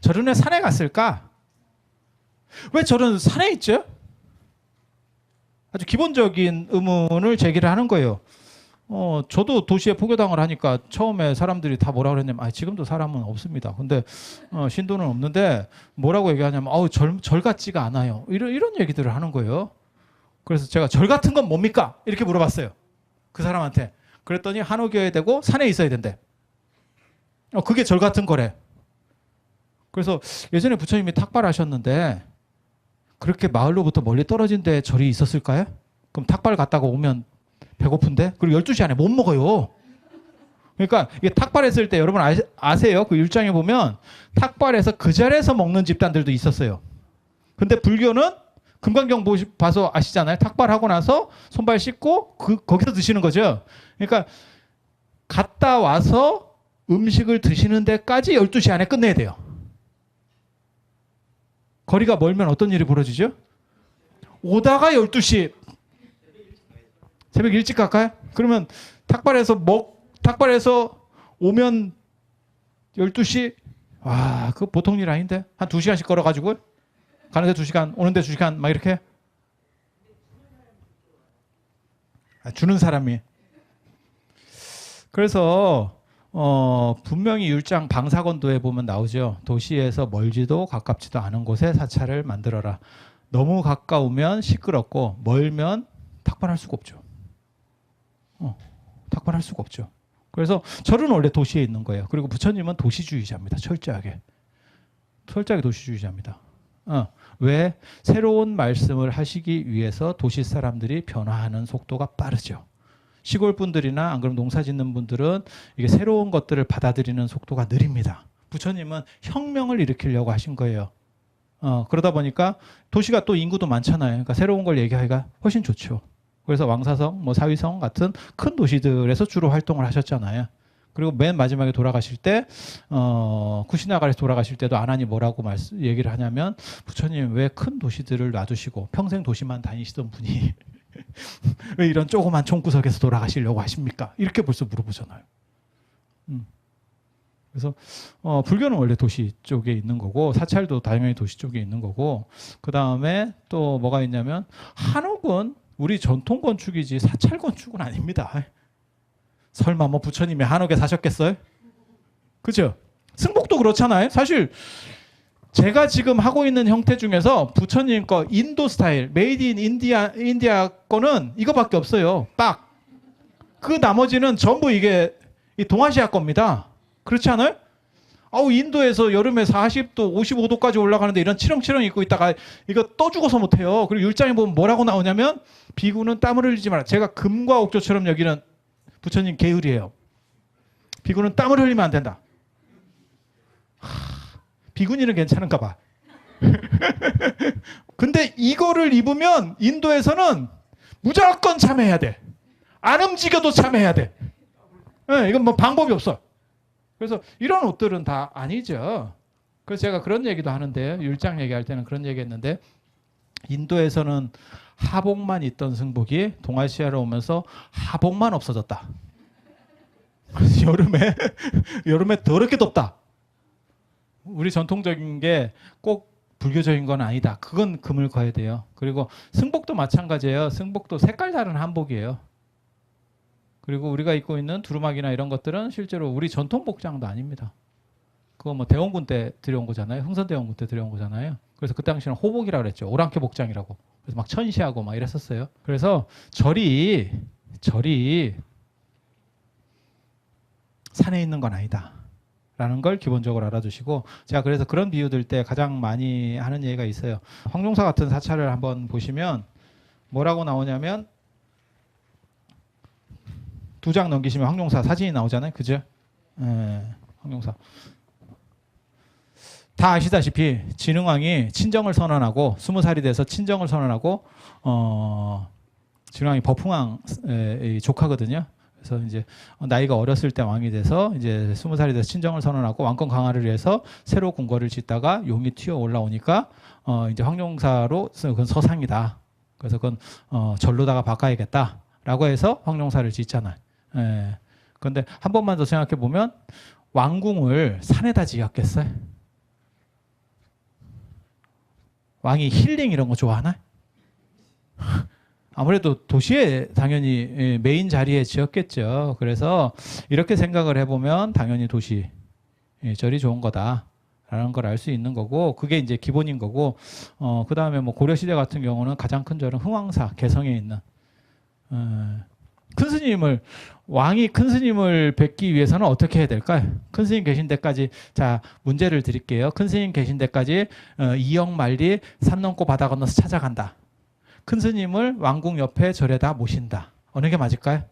저런 애 산에 갔을까? 왜 저런 산에 있죠? 아주 기본적인 의문을 제기를 하는 거예요. 어, 저도 도시에 포교당을 하니까 처음에 사람들이 다 뭐라 그랬냐면, 아, 지금도 사람은 없습니다. 근데, 어, 신도는 없는데, 뭐라고 얘기하냐면, 아우, 절, 절 같지가 않아요. 이런, 이런 얘기들을 하는 거예요. 그래서 제가 절 같은 건 뭡니까? 이렇게 물어봤어요. 그 사람한테. 그랬더니 한옥이어야 되고, 산에 있어야 된대. 어, 그게 절 같은 거래. 그래서 예전에 부처님이 탁발하셨는데, 그렇게 마을로부터 멀리 떨어진 데 절이 있었을까요? 그럼 탁발 갔다가 오면 배고픈데? 그리고 12시 안에 못 먹어요. 그러니까 이게 탁발했을 때 여러분 아, 아세요? 그 율장에 보면 탁발해서 그 자리에서 먹는 집단들도 있었어요. 근데 불교는 금강경 보시, 봐서 아시잖아요. 탁발하고 나서 손발 씻고 그, 거기서 드시는 거죠. 그러니까 갔다 와서 음식을 드시는 데까지 12시 안에 끝내야 돼요. 거리가 멀면 어떤 일이 벌어지죠? 오다가 12시 새벽 일찍 갈까요? 그러면 탁발해서 먹 탁발해서 오면 12시 와, 그 보통 일 아닌데. 한 2시간씩 걸어 가지고 가는데 2시간, 오는데 2시간 막 이렇게 아, 주는 사람이 그래서 어, 분명히 율장 방사건도에 보면 나오죠. 도시에서 멀지도 가깝지도 않은 곳에 사찰을 만들어라. 너무 가까우면 시끄럽고 멀면 탁발할 수가 없죠. 어, 탁발할 수가 없죠. 그래서 절은 원래 도시에 있는 거예요. 그리고 부처님은 도시주의자입니다. 철저하게. 철저하게 도시주의자입니다. 어, 왜 새로운 말씀을 하시기 위해서 도시 사람들이 변화하는 속도가 빠르죠. 시골 분들이나 안 그러면 농사 짓는 분들은 이게 새로운 것들을 받아들이는 속도가 느립니다. 부처님은 혁명을 일으키려고 하신 거예요. 어, 그러다 보니까 도시가 또 인구도 많잖아요. 그러니까 새로운 걸 얘기하기가 훨씬 좋죠. 그래서 왕사성, 뭐 사위성 같은 큰 도시들에서 주로 활동을 하셨잖아요. 그리고 맨 마지막에 돌아가실 때, 어, 쿠시나가에서 돌아가실 때도 아난이 뭐라고 말씀, 얘기를 하냐면, 부처님 왜 큰 도시들을 놔두시고 평생 도시만 다니시던 분이 왜 이런 조그만 총구석에서 돌아가시려고 하십니까? 이렇게 벌써 물어보잖아요. 음. 그래서 어, 불교는 원래 도시 쪽에 있는 거고 사찰도 당연히 도시 쪽에 있는 거고 그 다음에 또 뭐가 있냐면 한옥은 우리 전통 건축이지 사찰 건축은 아닙니다. 설마 뭐 부처님이 한옥에 사셨겠어요? 그죠? 승복도 그렇잖아요. 사실 제가 지금 하고 있는 형태 중에서 부처님 거 인도 스타일, 메이드 인 인디아 인디아 거는 이거밖에 없어요. 빡. 그 나머지는 전부 이게 이 동아시아 겁니다. 그렇지 않아요? 아우 인도에서 여름에 40도, 55도까지 올라가는데 이런 치렁치렁 입고 있다가 이거 떠 죽어서 못 해요. 그리고 율장에 보면 뭐라고 나오냐면 비구는 땀을 흘리지 마라. 제가 금과 옥조처럼 여기는 부처님 계율이에요. 비구는 땀을 흘리면 안 된다. 비구니는 괜찮은가 봐. 근데 이거를 입으면 인도에서는 무조건 참여해야 돼. 안 움직여도 참여해야 돼. 네, 이건 뭐 방법이 없어. 그래서 이런 옷들은 다 아니죠. 그래서 제가 그런 얘기도 하는데 율장 얘기할 때는 그런 얘기했는데 인도에서는 하복만 있던 승복이 동아시아로 오면서 하복만 없어졌다. 여름에 여름에 더럽게 덥다. 우리 전통적인 게 꼭 불교적인 건 아니다. 그건 금을 거야 돼요. 그리고 승복도 마찬가지예요. 승복도 색깔 다른 한복이에요. 그리고 우리가 입고 있는 두루마기나 이런 것들은 실제로 우리 전통 복장도 아닙니다. 그거 뭐 대원군 때 들여온 거잖아요. 흥선대원군 때 들여온 거잖아요. 그래서 그 당시는 호복이라고 그랬죠. 오랑캐 복장이라고. 그래서 막 천시하고 막 이랬었어요. 그래서 절이 절이 산에 있는 건 아니다. 라는 걸 기본적으로 알아두시고 제가 그래서 그런 비유 들 때 가장 많이 하는 얘기가 있어요. 황종사 같은 사찰을 한번 보시면 뭐라고 나오냐면 두 장 넘기시면 황종사 사진이 나오잖아요. 그죠? 예, 황종사. 다 아시다시피 진흥왕이 친정을 선언하고 스무 살이 돼서 친정을 선언하고 어 진흥왕이 버풍왕의 조카거든요. 그래서 이제 나이가 어렸을 때 왕이 돼서 이제 스무 살이 돼서 친정을 선언하고 왕권 강화를 위해서 새로 궁궐을 짓다가 용이 튀어 올라오니까 어 이제 황룡사로 그건 서상이다. 그래서 그건 어 절로다가 바꿔야겠다라고 해서 황룡사를 짓잖아요. 예. 그런데 한 번만 더 생각해 보면 왕궁을 산에다 지었겠어요? 왕이 힐링 이런 거 좋아하나? 아무래도 도시에 당연히 예, 메인 자리에 지었겠죠. 그래서 이렇게 생각을 해보면 당연히 도시 예, 절이 좋은 거다 라는 걸 알 수 있는 거고 그게 이제 기본인 거고 어, 그 다음에 뭐 고려 시대 같은 경우는 가장 큰 절은 흥왕사 개성에 있는 어, 큰 스님을 왕이 큰 스님을 뵙기 위해서는 어떻게 해야 될까요? 큰 스님 계신 데까지 자 문제를 드릴게요. 큰 스님 계신 데까지 어, 이역 만리 산 넘고 바다 건너서 찾아간다. 큰 스님을 왕궁 옆에 절에다 모신다. 어느 게 맞을까요?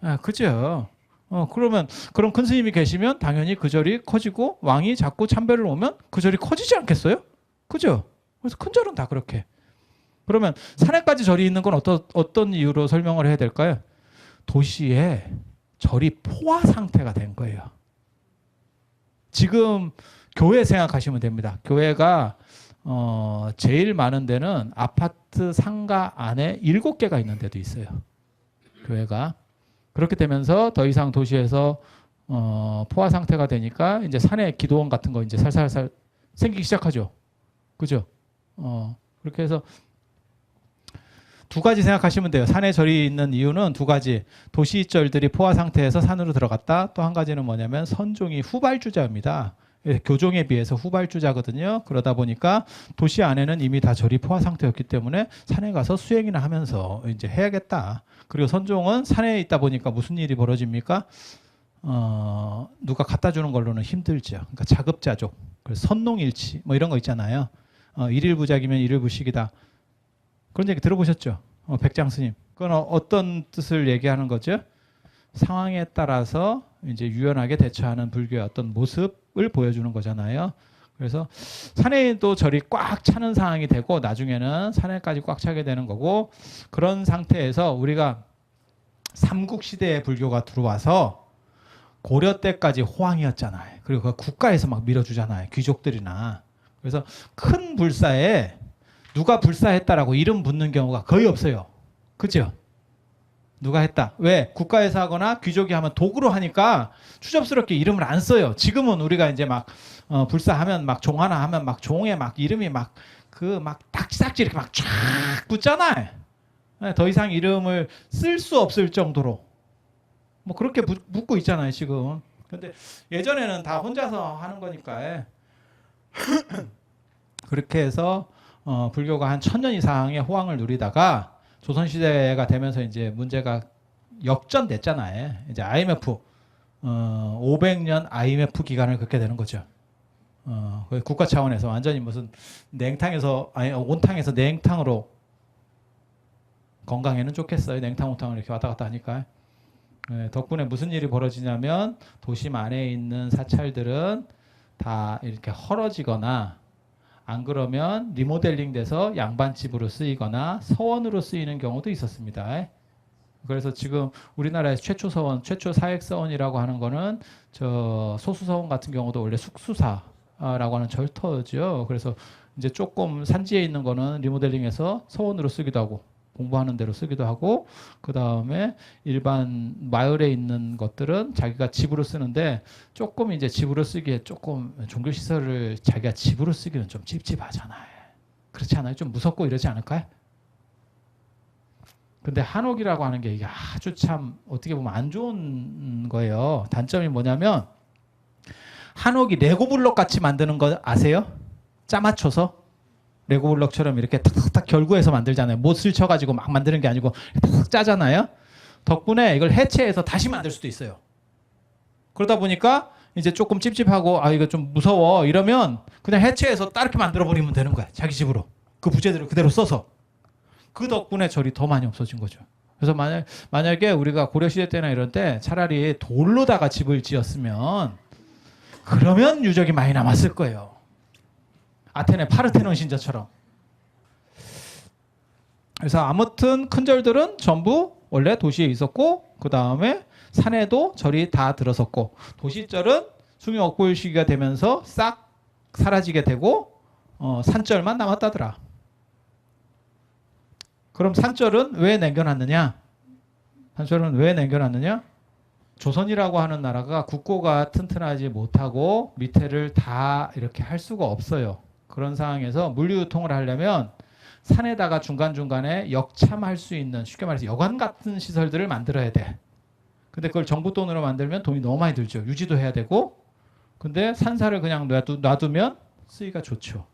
아, 그죠. 어, 그러면 그럼 큰 스님이 계시면 당연히 그 절이 커지고 왕이 자꾸 참배를 오면 그 절이 커지지 않겠어요? 그죠? 그래서 큰 절은 다 그렇게. 그러면 산에까지 절이 있는 건 어떤 어떤 이유로 설명을 해야 될까요? 도시에 절이 포화 상태가 된 거예요. 지금 교회 생각하시면 됩니다. 교회가 어, 제일 많은 데는 아파트 상가 안에 일곱 개가 있는 데도 있어요. 교회가 그렇게 되면서 더 이상 도시에서 어, 포화 상태가 되니까 이제 산에 기도원 같은 거 이제 살살살 생기기 시작하죠. 그죠? 어, 그렇게 해서 두 가지 생각하시면 돼요. 산에 절이 있는 이유는 두 가지. 도시절들이 포화 상태에서 산으로 들어갔다. 또 한 가지는 뭐냐면 선종이 후발주자입니다. 예, 교종에 비해서 후발주자거든요. 그러다 보니까 도시 안에는 이미 다 절이 포화 상태였기 때문에 산에 가서 수행이나 하면서 이제 해야겠다. 그리고 선종은 산에 있다 보니까 무슨 일이 벌어집니까? 어, 누가 갖다 주는 걸로는 힘들죠. 그러니까 자급자족. 선농일치 뭐 이런 거 있잖아요. 어, 일일부작이면 일일부식이다. 그런 얘기 들어보셨죠? 어, 백장 스님. 그건 어, 어떤 뜻을 얘기하는 거죠? 상황에 따라서 이제 유연하게 대처하는 불교의 어떤 모습을 보여주는 거잖아요. 그래서 산에도 절이 꽉 차는 상황이 되고 나중에는 산에까지 꽉 차게 되는 거고 그런 상태에서 우리가 삼국 시대의 불교가 들어와서 고려 때까지 호황이었잖아요. 그리고 그 국가에서 막 밀어주잖아요. 귀족들이나. 그래서 큰 불사에 누가 불사했다라고 이름 붙는 경우가 거의 없어요. 그죠? 누가 했다. 왜? 국가에서 하거나 귀족이 하면 도구로 하니까 추접스럽게 이름을 안 써요. 지금은 우리가 이제 막 어, 불사하면 막 종 하나 하면 막 종에 막 이름이 막 그 막 딱지딱지 이렇게 막 쫙 붙잖아요. 네, 더 이상 이름을 쓸 수 없을 정도로 뭐 그렇게 붙, 붙고 있잖아요 지금. 근데 예전에는 다 혼자서 하는 거니까 예. 그렇게 해서 어, 불교가 한 천년 이상의 호황을 누리다가 조선 시대가 되면서 이제 문제가 역전됐잖아요. 이제 IMF 어, 500년 IMF 기간을 겪게 되는 거죠. 어, 거의 국가 차원에서 완전히 무슨 냉탕에서 아니 온탕에서 냉탕으로 건강에는 좋겠어요. 냉탕 온탕을 이렇게 왔다 갔다 하니까. 네, 덕분에 무슨 일이 벌어지냐면 도심 안에 있는 사찰들은 다 이렇게 헐어지거나 안 그러면 리모델링 돼서 양반집으로 쓰이거나 서원으로 쓰이는 경우도 있었습니다. 그래서 지금 우리나라에서 최초 서원, 최초 사획 서원이라고 하는 거는 저 소수 서원 같은 경우도 원래 숙수사라고 하는 절터죠. 그래서 이제 조금 산지에 있는 거는 리모델링해서 서원으로 쓰기도 하고 공부하는 대로 쓰기도 하고 그 다음에 일반 마을에 있는 것들은 자기가 집으로 쓰는데 조금 이제 집으로 쓰기에 조금 종교 시설을 자기가 집으로 쓰기는 좀 찝찝하잖아요. 그렇지 않아요? 좀 무섭고 이러지 않을까요? 근데 한옥이라고 하는 게 이게 아주 참 어떻게 보면 안 좋은 거예요. 단점이 뭐냐면 한옥이 레고 블록 같이 만드는 거 아세요? 짜 맞춰서 레고 블록처럼 이렇게 탁탁탁 결구해서 만들잖아요. 못을 쳐가지고 막 만드는 게 아니고 탁탁 짜잖아요. 덕분에 이걸 해체해서 다시 만들 수도 있어요. 그러다 보니까 이제 조금 찝찝하고 아 이거 좀 무서워 이러면 그냥 해체해서 따르게 만들어 버리면 되는 거야. 자기 집으로 그 부재들을 그대로 써서 그 덕분에 절이 더 많이 없어진 거죠. 그래서 만약 만약에 우리가 고려 시대 때나 이런 때 차라리 돌로다가 집을 지었으면 그러면 유적이 많이 남았을 거예요. 아테네 파르테논 신전처럼. 그래서 아무튼 큰 절들은 전부 원래 도시에 있었고 그 다음에 산에도 절이 다 들어섰고 도시절은 숭유 억불 시기가 되면서 싹 사라지게 되고 어, 산절만 남았다더라. 그럼 산절은 왜 남겨놨느냐? 산절은 왜 남겨놨느냐? 조선이라고 하는 나라가 국고가 튼튼하지 못하고 밑에를 다 이렇게 할 수가 없어요. 그런 상황에서 물류 유통을 하려면 산에다가 중간중간에 역참할 수 있는 쉽게 말해서 여관 같은 시설들을 만들어야 돼. 근데 그걸 정부 돈으로 만들면 돈이 너무 많이 들죠. 유지도 해야 되고. 근데 산사를 그냥 놔두, 놔두면 쓰기가 좋죠.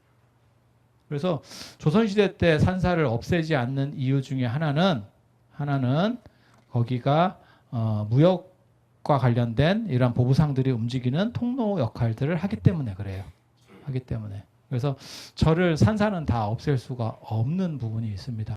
그래서 조선시대 때 산사를 없애지 않는 이유 중에 하나는 하나는 거기가 어, 무역과 관련된 이런 보부상들이 움직이는 통로 역할들을 하기 때문에 그래요. 하기 때문에. 그래서 절을 산사는 다 없앨 수가 없는 부분이 있습니다.